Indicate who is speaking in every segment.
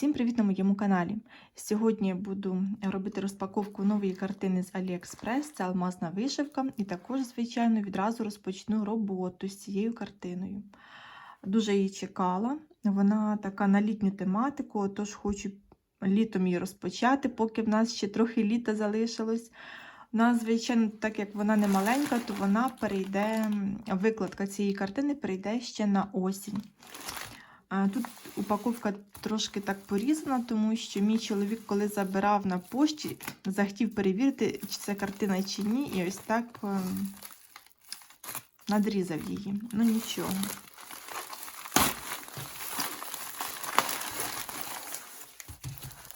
Speaker 1: Всім привіт на моєму каналі. Сьогодні я буду робити розпаковку нової картини з AliExpress. Це алмазна вишивка, і також, звичайно, відразу розпочну роботу з цією картиною. Дуже її чекала. Вона така на літню тематику, отож хочу літом її розпочати, поки в нас ще трохи літа залишилось. У нас, звичайно, так як вона не маленька, то вона перейде, викладка цієї картини перейде ще на осінь. Тут упаковка трошки так порізана, тому що мій чоловік, коли забирав на пошті, захотів перевірити, чи це картина чи ні, і ось так ем, надрізав її. Ну нічого.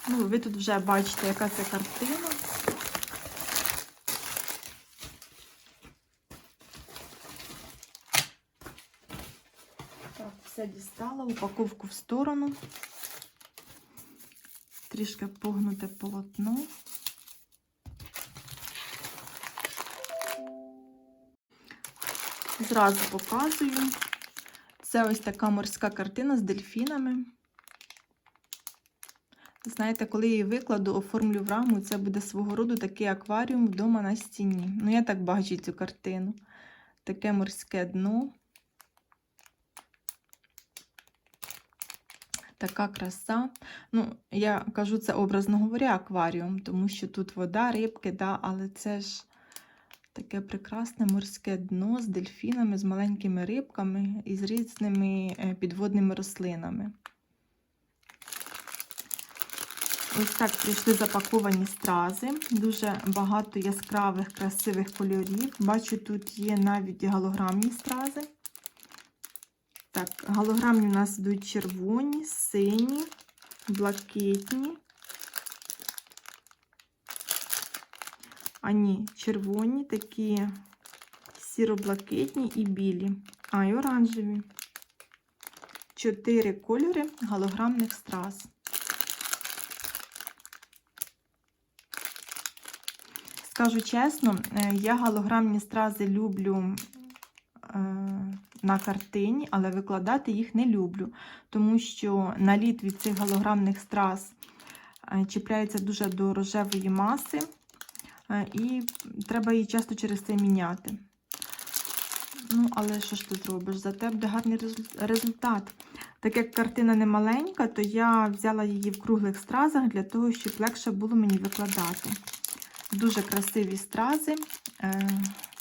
Speaker 1: Ну, ви тут вже бачите, яка це картина. Так, все дістала, упаковку в сторону. Трішки погнуте полотно. Зразу показую. Це ось така морська картина з дельфінами. Знаєте, коли я її викладу, оформлю в раму, це буде свого роду такий акваріум вдома на стіні. Ну, я так бачу цю картину. Таке морське дно. Така краса. Ну, я кажу це образно говоря, акваріум, тому що тут вода, рибки, да, але це ж таке прекрасне морське дно з дельфінами, з маленькими рибками і з різними е, підводними рослинами. Ось так прийшли запаковані стрази. Дуже багато яскравих, красивих кольорів. Бачу, тут є навіть голограмні стрази. Так, голограмні у нас йдуть червоні, сині, блакитні. А ні, червоні, такі сіро-блакитні і білі, а й оранжеві. Чотири кольори голограмних страз. Скажу чесно, я голограмні стрази люблю на картині, але викладати їх не люблю, тому що наліт від цих голограмних страз чіпляється дуже до рожевої маси, і треба її часто через це міняти. Ну, але що ж ти зробиш? Зате буде гарний результат. Так як картина не маленька, то я взяла її в круглих стразах для того, щоб легше було мені викладати. Дуже красиві стрази.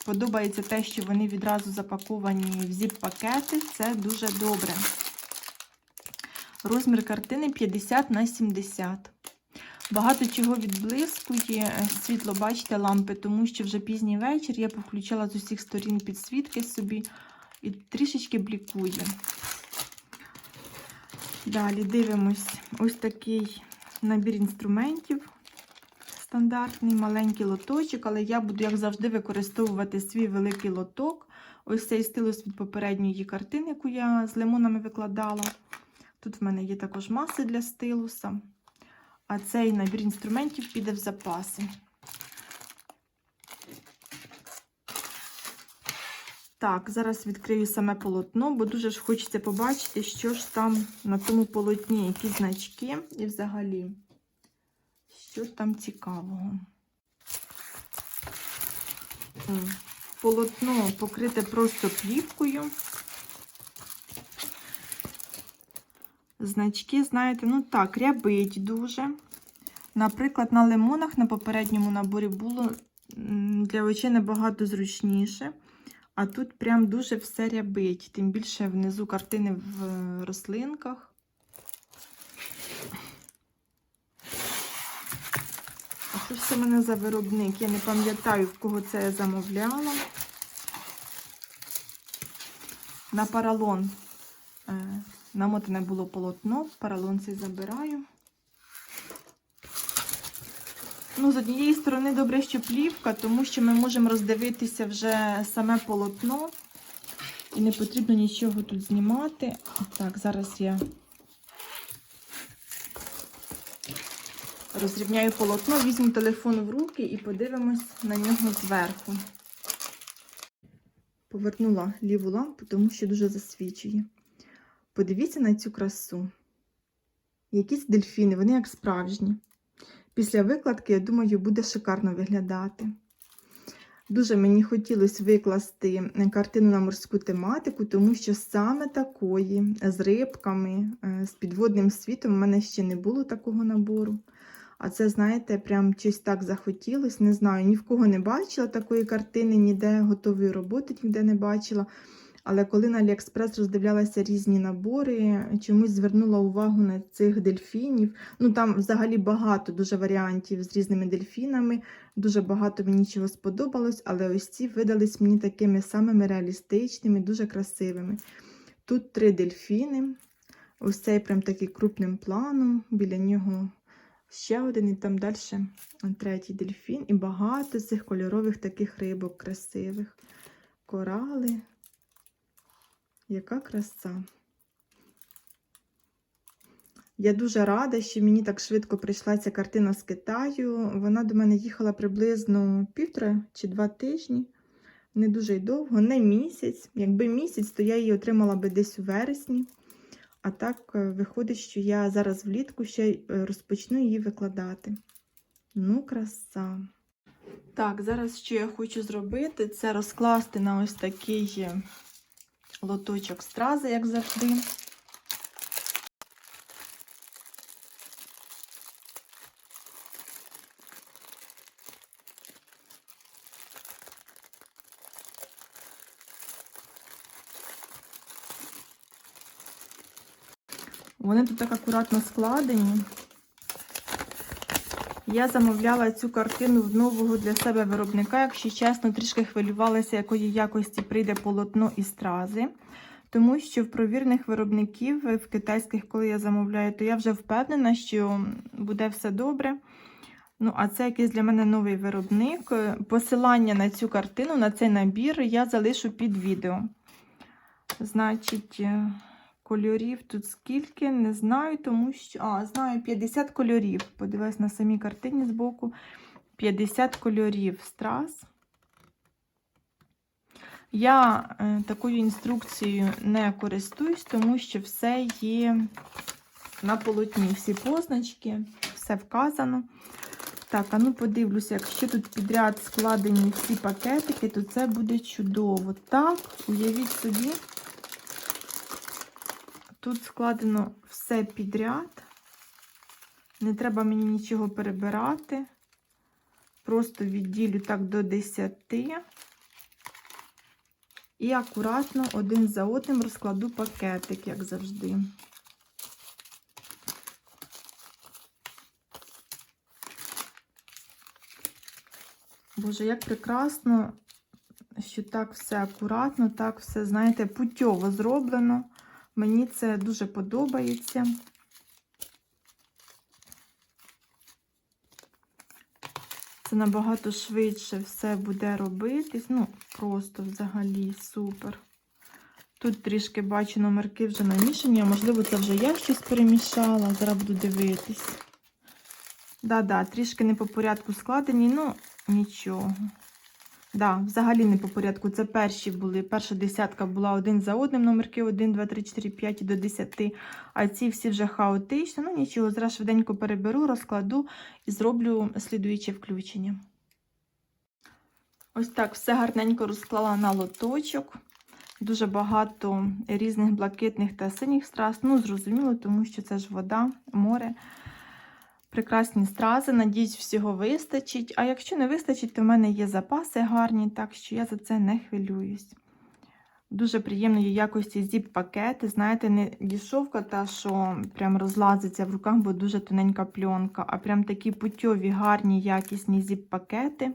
Speaker 1: Подобається те, що вони відразу запаковані в зіп-пакети. Це дуже добре. Розмір картини 50 на 70. Багато чого відблискує світло, бачите, лампи, тому що вже пізній вечір я повключала з усіх сторін підсвітки собі і трішечки блікує. Далі дивимось ось такий набір інструментів стандартний маленький лоточок, але я буду, як завжди, використовувати свій великий лоток. Ось цей стилус від попередньої картини, яку я з лимонами викладала. Тут в мене є також маси для стилуса. А цей набір інструментів піде в запаси. Так, зараз відкрию саме полотно, бо дуже ж хочеться побачити, що ж там на тому полотні, які значки і взагалі. Що там цікавого? Полотно покрите просто плівкою. Значки, знаєте, ну так, рябить дуже. Наприклад, на лимонах на попередньому наборі було для очей набагато зручніше. А тут прям дуже все рябить, тим більше внизу картини в рослинках. Що ж це мене за виробник? Я не пам'ятаю, в кого це я замовляла. На паралон е, намотане було полотно, паралон цей забираю. Ну, з однієї сторони, добре, що плівка, тому що ми можемо роздивитися вже саме полотно. І не потрібно нічого тут знімати. Так, зараз я розрівняю полотно, візьму телефон в руки і подивимось на нього зверху. Повернула ліву лампу, тому що дуже засвічує. Подивіться на цю красу. якісь дельфіни, вони як справжні. Після викладки, я думаю, буде шикарно виглядати. Дуже мені хотілося викласти картину на морську тематику, тому що саме такої з рибками, е, з підводним світом, у мене ще не було такого набору. А це, знаєте, прям щось так захотілося. Не знаю, ні в кого не бачила такої картини, ніде готової роботи ніде не бачила. Але коли на Аліекспрес роздивлялася різні набори, чомусь звернула увагу на цих дельфінів. Ну там взагалі багато дуже варіантів з різними дельфінами. Дуже багато мені чого сподобалось, але ось ці видались мені такими самими реалістичними, дуже красивими. Тут три дельфіни. Ось цей прям такий крупним планом. Біля нього ще один, і там далі третій дельфін. І багато цих кольорових таких рибок красивих. Корали. Яка краса. Я дуже рада, що мені так швидко прийшла ця картина з Китаю. Вона до мене їхала приблизно півтора чи два тижні. Не дуже й довго, не місяць. Якби місяць, то я її отримала би десь у вересні. А так е, виходить, що я зараз влітку ще е, розпочну її викладати. Ну, краса. Так, зараз що я хочу зробити, це розкласти на ось такий е, лоточок стрази, як завжди. Вони тут так акуратно складені. Я замовляла цю картину в нового для себе виробника. Якщо чесно, трішки хвилювалася, якої якості прийде полотно і стрази. Тому що в провірних виробників в китайських, коли я замовляю, то я вже впевнена, що буде все добре. Ну, а це якийсь для мене новий виробник. Посилання на цю картину, на цей набір я залишу під відео. Значить, е, кольорів тут скільки, не знаю, тому що. А, знаю, 50 кольорів. Подивилась на самій картині збоку. 50 кольорів страз. Я е, такою інструкцією не користуюсь, тому що все є на полотні. Всі позначки, все вказано. Так, а ну подивлюся, якщо тут підряд складені всі пакетики, то це буде чудово. Так, уявіть собі, тут складено все підряд. Не треба мені нічого перебирати. Просто відділю так до 10. І акуратно один за одним розкладу пакетик, як завжди. Боже, як прекрасно, що так все акуратно, так все, знаєте, путьово зроблено. Мені це дуже подобається. Це набагато швидше все буде робитись. Ну, просто взагалі супер. Тут трішки бачу номерки вже намішані, а можливо, це вже я щось перемішала. Зараз буду дивитись. Да-да, трішки не по порядку складені, ну нічого. Да, взагалі не по порядку. Це перші були. Перша десятка була один за одним, номерки 1, 2, 3, 4, 5 до 10. А ці всі вже хаотично. Ну нічого, зараз швиденько переберу, розкладу і зроблю слідуюче включення. Ось так все гарненько розклала на лоточок. Дуже багато різних блакитних та синіх страз. Ну, зрозуміло, тому що це ж вода, море. Прекрасні стрази, надіюсь, всього вистачить. А якщо не вистачить, то в мене є запаси гарні, так що я за це не хвилююсь. Дуже приємної якості зіп-пакети. Знаєте, не дішовка, та що прям розлазиться в руках, бо дуже тоненька пленка, а прям такі путьові, гарні, якісні зіп-пакети.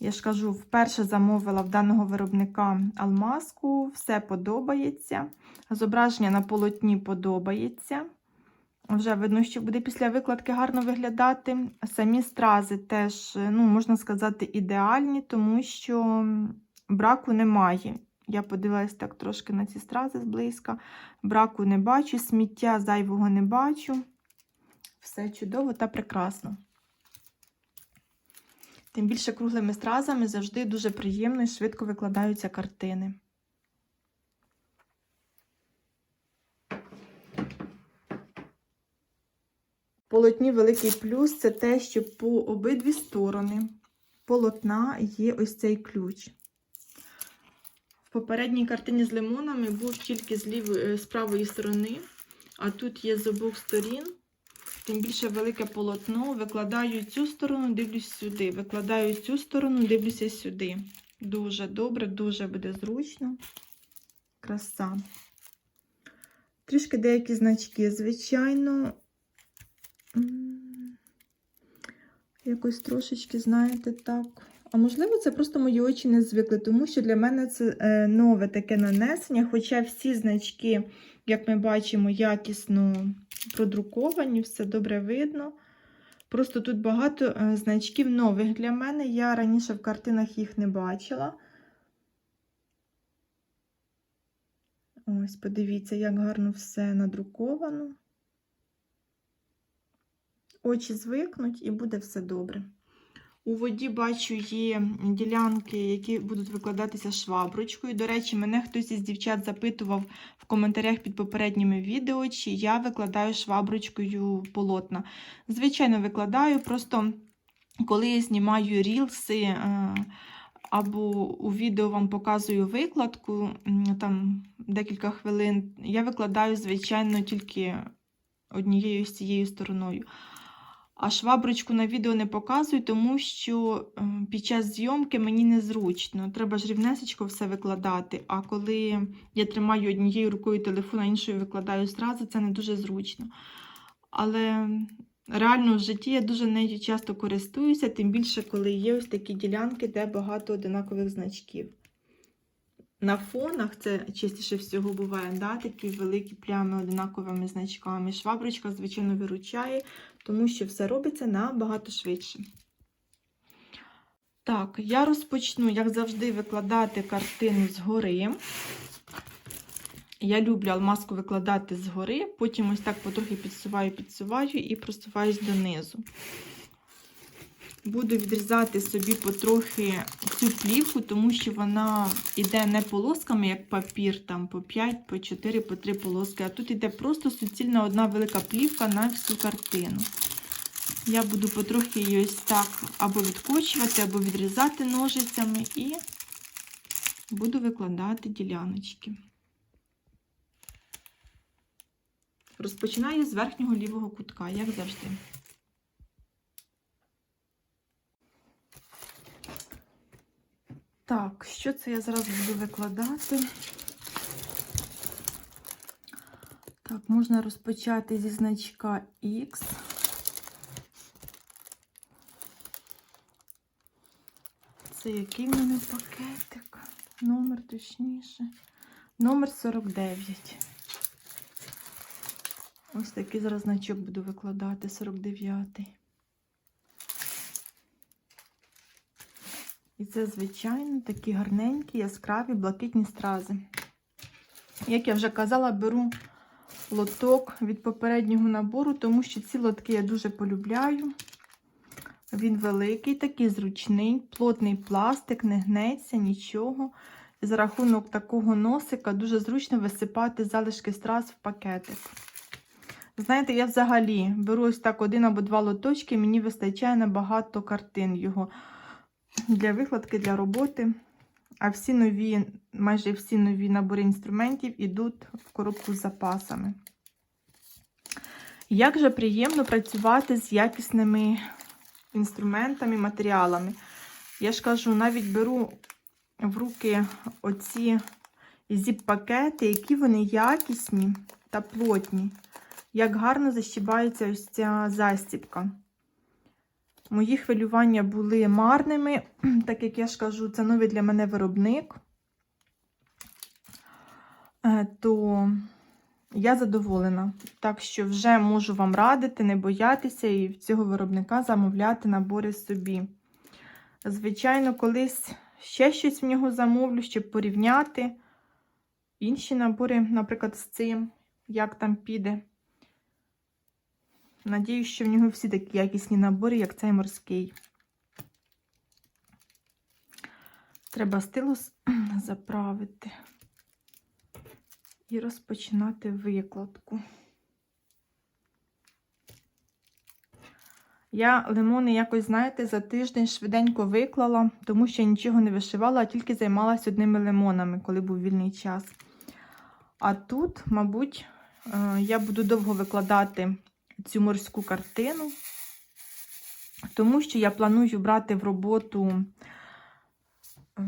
Speaker 1: Я ж кажу, вперше замовила в даного виробника алмазку, все подобається. Зображення на полотні подобається. Вже видно, що буде після викладки гарно виглядати. Самі стрази теж, ну, можна сказати, ідеальні, тому що браку немає. Я подивилась так трошки на ці стрази зблизька. Браку не бачу, сміття зайвого не бачу. Все чудово та прекрасно. Тим більше круглими стразами завжди дуже приємно і швидко викладаються картини. Полотні великий плюс це те, що по обидві сторони полотна є ось цей ключ. В попередній картині з лимонами був тільки з, лівої, з правої сторони, а тут є з обох сторін. Тим більше велике полотно. Викладаю цю сторону, дивлюсь сюди. Викладаю цю сторону, дивлюся сюди. Дуже добре, дуже буде зручно. Краса. Трішки деякі значки, звичайно. Якось трошечки, знаєте, так. А можливо, це просто мої очі не звикли, тому що для мене це е, нове таке нанесення. Хоча всі значки, як ми бачимо, якісно продруковані, все добре видно. Просто тут багато е, значків нових для мене. Я раніше в картинах їх не бачила. Ось, подивіться, як гарно все надруковано. Очі звикнуть і буде все добре. У воді бачу є ділянки, які будуть викладатися шваброчкою. До речі, мене хтось із дівчат запитував в коментарях під попередніми відео, чи я викладаю шваброчкою полотна. Звичайно, викладаю, просто коли я знімаю рілси е, або у відео вам показую викладку, там декілька хвилин, я викладаю, звичайно, тільки однією з цією стороною. А шваброчку на відео не показую, тому що е, під час зйомки мені незручно. Треба ж рівнесечко все викладати. А коли я тримаю однією рукою телефон, а іншою викладаю зразу, це не дуже зручно. Але реально в житті я дуже нею часто користуюся, тим більше, коли є ось такі ділянки, де багато одинакових значків. На фонах це частіше всього буває, да, такі великі плями одинаковими значками. Шваброчка, звичайно, виручає, тому що все робиться набагато швидше. Так, я розпочну, як завжди, викладати картину згори. Я люблю алмазку викладати згори, потім ось так потрохи підсуваю, підсуваю і просуваюсь донизу. Буду відрізати собі потрохи цю плівку, тому що вона йде не полосками, як папір, там по 5, по 4, по 3 полоски, а тут йде просто суцільна одна велика плівка на всю картину. Я буду потрохи її ось так або відкочувати, або відрізати ножицями і буду викладати діляночки. Розпочинаю з верхнього лівого кутка, як завжди. Так, що це я зараз буду викладати? Так, можна розпочати зі значка X. Це який в мене пакетик? Номер точніше. Номер 49. Ось такий зараз значок буду викладати, 49-й. І це, звичайно, такі гарненькі, яскраві, блакитні стрази. Як я вже казала, беру лоток від попереднього набору, тому що ці лотки я дуже полюбляю. Він великий, такий зручний, плотний пластик, не гнеться, нічого. І за рахунок такого носика дуже зручно висипати залишки страз в пакетик. Знаєте, я взагалі беру ось так один або два лоточки, мені вистачає на багато картин його для викладки, для роботи. А всі нові, майже всі нові набори інструментів йдуть в коробку з запасами. Як же приємно працювати з якісними інструментами, матеріалами. Я ж кажу, навіть беру в руки оці зіп-пакети, які вони якісні та плотні. Як гарно защібається ось ця застібка. Мої хвилювання були марними, так як я ж кажу, це новий для мене виробник. Е, То я задоволена. Так що вже можу вам радити, не боятися і в цього виробника замовляти набори собі. Звичайно, колись ще щось в нього замовлю, щоб порівняти інші набори, наприклад, з цим, як там піде. Надіюсь, що в нього всі такі якісні набори, як цей морський. Треба стилус заправити і розпочинати викладку. Я лимони якось, знаєте, за тиждень швиденько виклала, тому що нічого не вишивала, а тільки займалася одними лимонами, коли був вільний час. А тут, мабуть, е, я буду довго викладати цю морську картину, тому що я планую брати в роботу е,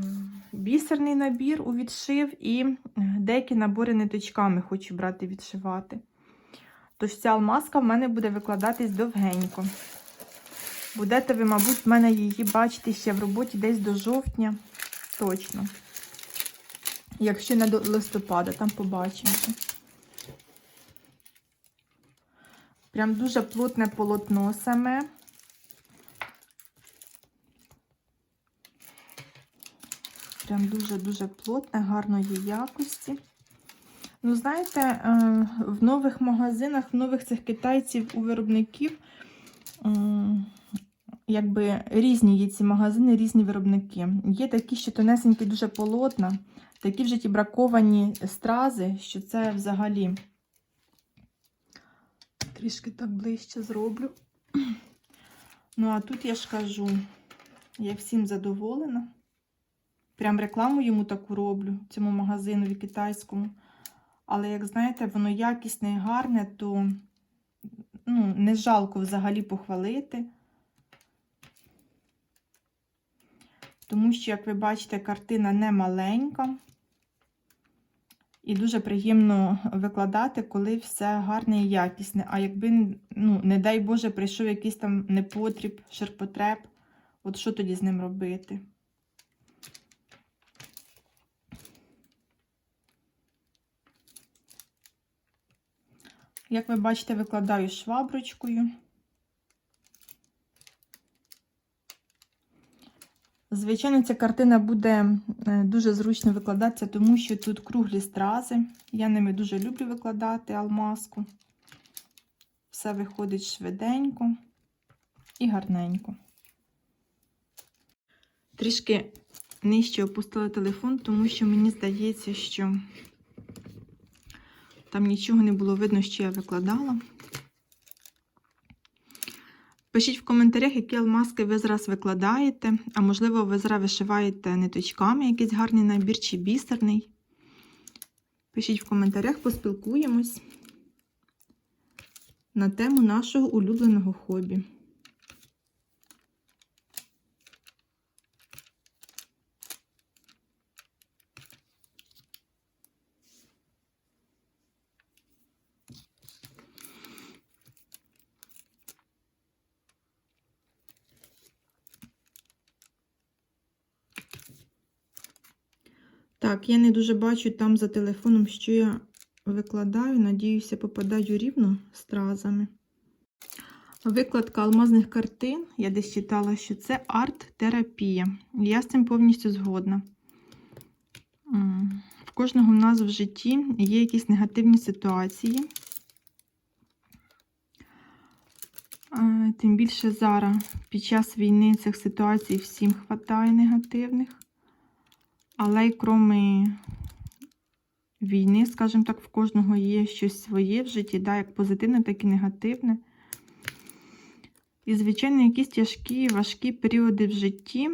Speaker 1: бісерний набір у відшив і е, деякі набори ниточками хочу брати відшивати. Тож ця алмазка в мене буде викладатись довгенько. Будете ви, мабуть, в мене її бачити ще в роботі десь до жовтня. Точно. Якщо не до листопада, там побачимо. Прям дуже плотне полотно саме. Прям дуже-дуже плотне, гарної якості. Ну, знаєте, е, в нових магазинах, в нових цих китайців у виробників, якби різні є ці магазини, різні виробники. Є такі, що тонесенькі, дуже полотна, такі вже ті браковані стрази, що це взагалі трішки так ближче зроблю. Ну, а тут я ж кажу, я всім задоволена. Прям рекламу йому таку роблю, цьому магазину китайському. Але, як знаєте, воно якісне і гарне, то ну, не жалко взагалі похвалити. Тому що, як ви бачите, картина не маленька. І дуже приємно викладати, коли все гарне і якісне. А якби, ну, не дай Боже, прийшов якийсь там непотріб, ширпотреб, от що тоді з ним робити? Як ви бачите, викладаю шваброчкою. Звичайно, ця картина буде е, дуже зручно викладатися, тому що тут круглі стрази. Я ними дуже люблю викладати алмазку. Все виходить швиденько і гарненько. Трішки нижче опустила телефон, тому що мені здається, що там нічого не було видно, що я викладала. Пишіть в коментарях, які алмазки ви зараз викладаєте, а можливо, ви зараз вишиваєте ниточками якийсь гарний набір чи бісерний. Пишіть в коментарях, поспілкуємось на тему нашого улюбленого хобі. Так, я не дуже бачу там за телефоном, що я викладаю. Надіюся, попадаю рівно стразами. Викладка алмазних картин, я десь читала, що це арт-терапія. Я з цим повністю згодна. В кожного в нас в житті є якісь негативні ситуації. Тим більше зараз під час війни цих ситуацій всім хватає негативних. Але й крім війни, скажімо так, в кожного є щось своє в житті, да, як позитивне, так і негативне. І, звичайно, якісь тяжкі, важкі періоди в житті,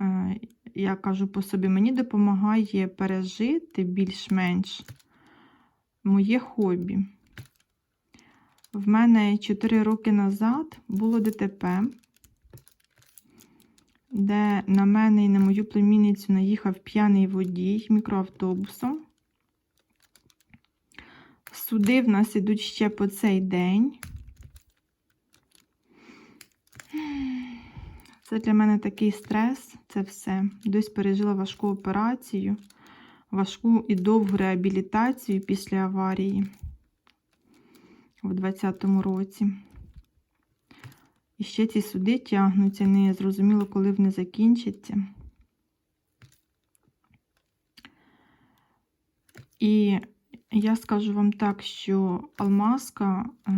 Speaker 1: е, я кажу по собі, мені допомагає пережити більш-менш моє хобі. В мене 4 роки назад було ДТП де на мене і на мою племінницю наїхав п'яний водій мікроавтобусом. Суди в нас ідуть ще по цей день. Це для мене такий стрес, це все. Десь пережила важку операцію, важку і довгу реабілітацію після аварії у 2020 році. І ще ці суди тягнуться, не зрозуміло, коли вони закінчаться. І я скажу вам так, що алмазка е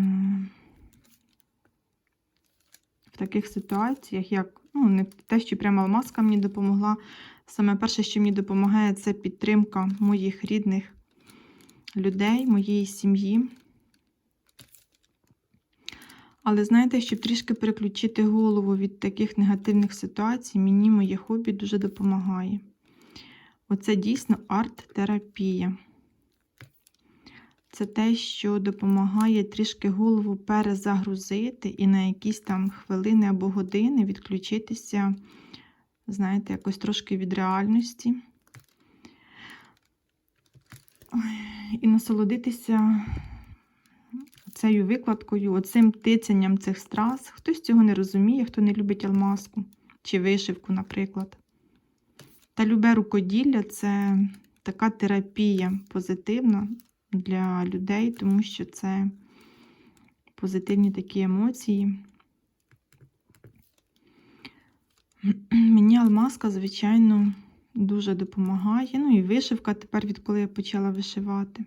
Speaker 1: в таких ситуаціях, як, ну, не те, що прямо алмазка мені допомогла. Саме перше, що мені допомагає, це підтримка моїх рідних людей, моєї сім'ї. Але знаєте, щоб трішки переключити голову від таких негативних ситуацій, мені моє хобі дуже допомагає. Оце дійсно арт-терапія. Це те, що допомагає трішки голову перезагрузити і на якісь там хвилини або години відключитися, знаєте, якось трошки від реальності. І насолодитися цією викладкою, оцим тицянням цих страз. Хтось цього не розуміє, хто не любить алмазку чи вишивку, наприклад. Та любе рукоділля це така терапія позитивна для людей, тому що це позитивні такі емоції. Мені алмазка, звичайно, дуже допомагає. Ну і вишивка тепер, відколи я почала вишивати.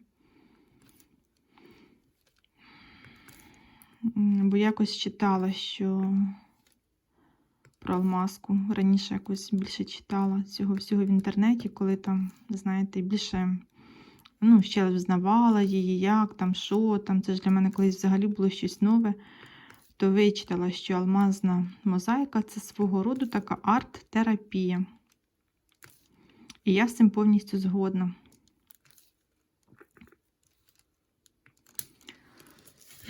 Speaker 1: Бо якось читала, що про алмазку. Раніше якось більше читала цього всього в інтернеті, коли там, знаєте, більше ну, ще взнавала її, як там, що там. Це ж для мене колись взагалі було щось нове. То вичитала, що алмазна мозаїка це свого роду така арт-терапія. І я з цим повністю згодна.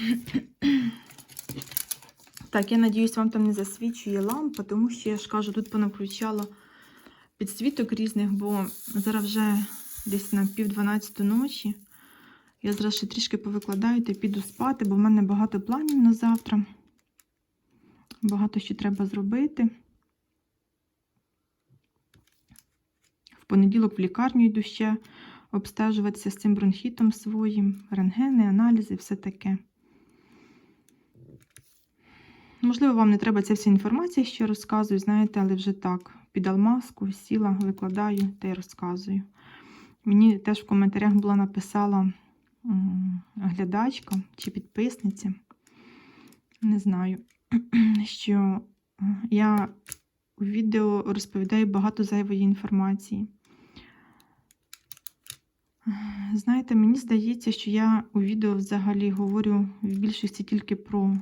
Speaker 1: Так, я надіюсь, вам там не засвічує лампа, тому що я ж кажу, тут понавключала підсвіток різних, бо зараз вже десь на пів дванадцяту ночі. Я зараз ще трішки повикладаю та піду спати, бо в мене багато планів на завтра. Багато що треба зробити. В понеділок в лікарню йду ще обстежуватися з цим бронхітом своїм, рентгени, аналізи, все таке. Можливо, вам не треба ця вся інформація, що розказую, знаєте, але вже так, під алмазку сіла, викладаю та й розказую. Мені теж в коментарях була написала глядачка чи підписниця, не знаю, що е, я у відео розповідаю багато зайвої інформації. Знаєте, мені здається, що я у відео взагалі говорю в більшості тільки про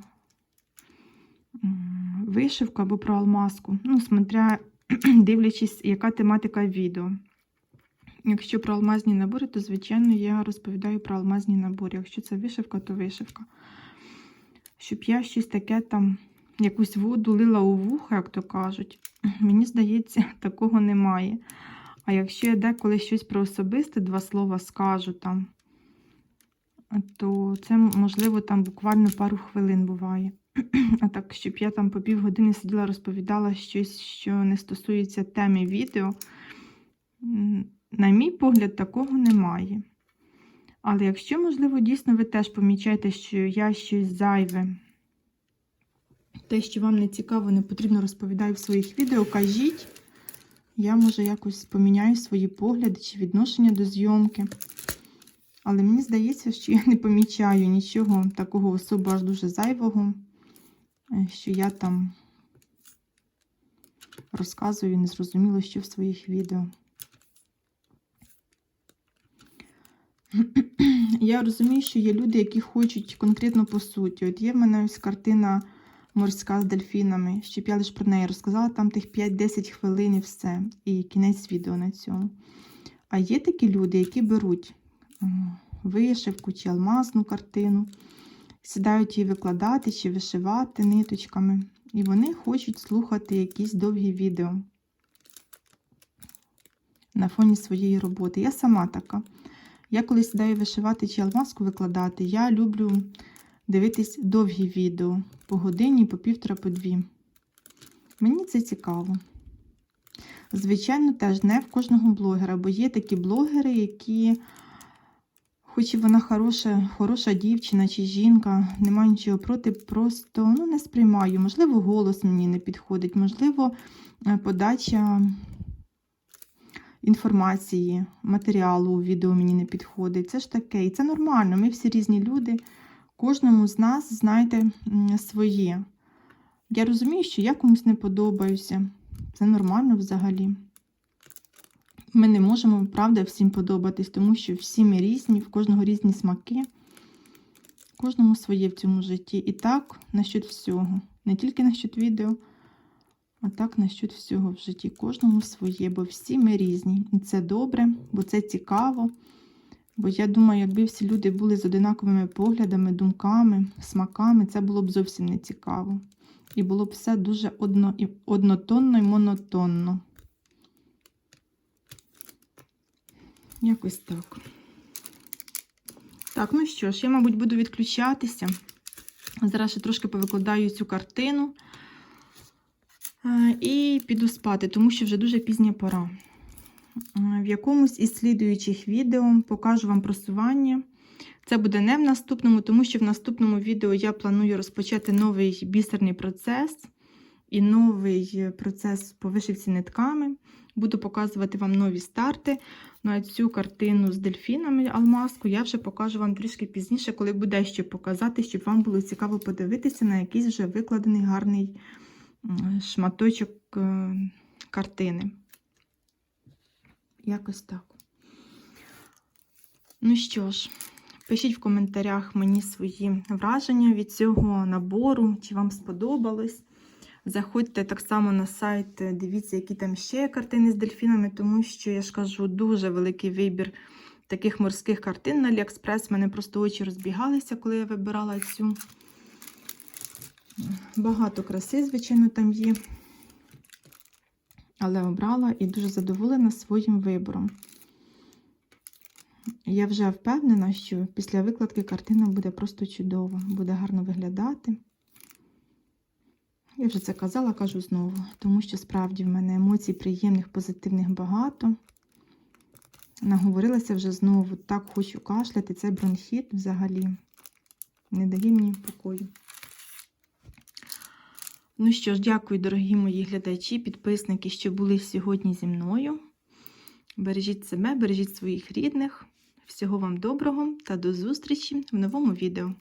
Speaker 1: вишивку або про алмазку. Ну, смотря дивлячись, яка тематика відео. Якщо про алмазні набори, то, звичайно, я розповідаю про алмазні набори. Якщо це вишивка, то вишивка. Щоб я щось таке там, якусь воду лила у вуха, як то кажуть, мені здається, такого немає. А якщо я деколи щось про особисте, два слова скажу там, то це, можливо, там буквально пару хвилин буває. А так, щоб я там по півгодини сиділа, розповідала щось, що не стосується теми відео, на мій погляд, такого немає. Але якщо, можливо, дійсно ви теж помічаєте, що я щось зайве, те, що вам не цікаво, не потрібно розповідаю в своїх відео, кажіть. Я, може, якось поміняю свої погляди чи відношення до зйомки. Але мені здається, що я не помічаю нічого такого особо аж дуже зайвого, що я там розказую незрозуміло, що в своїх відео. Я розумію, що є люди, які хочуть конкретно по суті. От є в мене ось картина морська з дельфінами, щоб я лише про неї розказала там тих 5-10 хвилин і все. І кінець відео на цьому. А є такі люди, які беруть вишивку чи алмазну картину, сідають її викладати чи вишивати ниточками. І вони хочуть слухати якісь довгі відео на фоні своєї роботи. Я сама така. Я коли сідаю вишивати чи алмазку викладати, я люблю дивитись довгі відео по годині, по півтора, по дві. Мені це цікаво. Звичайно, теж не в кожного блогера, бо є такі блогери, які, хоч і вона хороша, хороша дівчина чи жінка, не маю нічого проти, просто ну, не сприймаю. Можливо, голос мені не підходить, можливо, е, подача інформації, матеріалу у відео мені не підходить. Це ж таке. І це нормально. Ми всі різні люди. Кожному з нас, знаєте, своє. Я розумію, що я комусь не подобаюся. Це нормально взагалі. Ми не можемо, правда, всім подобатись, тому що всі ми різні, в кожного різні смаки. Кожному своє в цьому житті. І так насчет всього. Не тільки насчет відео, а так насчет всього в житті. Кожному своє, бо всі ми різні. І це добре, бо це цікаво. Бо я думаю, якби всі люди були з одинаковими поглядами, думками, смаками, це було б зовсім не цікаво. І було б все дуже одно, однотонно і монотонно. Якось так. Так, ну що ж, я, мабуть, буду відключатися. Зараз ще трошки повикладаю цю картину е, і піду спати, тому що вже дуже пізня пора. Е, В якомусь із слідуючих відео покажу вам просування. Це буде не в наступному, тому що в наступному відео я планую розпочати новий бісерний процес і новий процес по вишивці нитками. Буду показувати вам нові старти. Ну а цю картину з дельфінами алмазку я вже покажу вам трішки пізніше, коли буде що показати, щоб вам було цікаво подивитися на якийсь вже викладений гарний шматочок е, картини. Якось так. Ну що ж, пишіть в коментарях мені свої враження від цього набору, чи вам сподобалось. Заходьте так само на сайт, дивіться, які там ще є картини з дельфінами, тому що, я ж кажу, дуже великий вибір таких морських картин на Аліекспрес. У мене просто очі розбігалися, коли я вибирала цю. Багато краси, звичайно, там є. Але обрала і дуже задоволена своїм вибором. Я вже впевнена, що після викладки картина буде просто чудова, буде гарно виглядати. Я вже це казала, кажу знову, тому що справді в мене емоцій приємних, позитивних багато. Наговорилася вже знову, так хочу кашляти, це бронхіт взагалі не дає мені покою. Ну що ж, дякую, дорогі мої глядачі, підписники, що були сьогодні зі мною. Бережіть себе, бережіть своїх рідних. Всього вам доброго та до зустрічі в новому відео.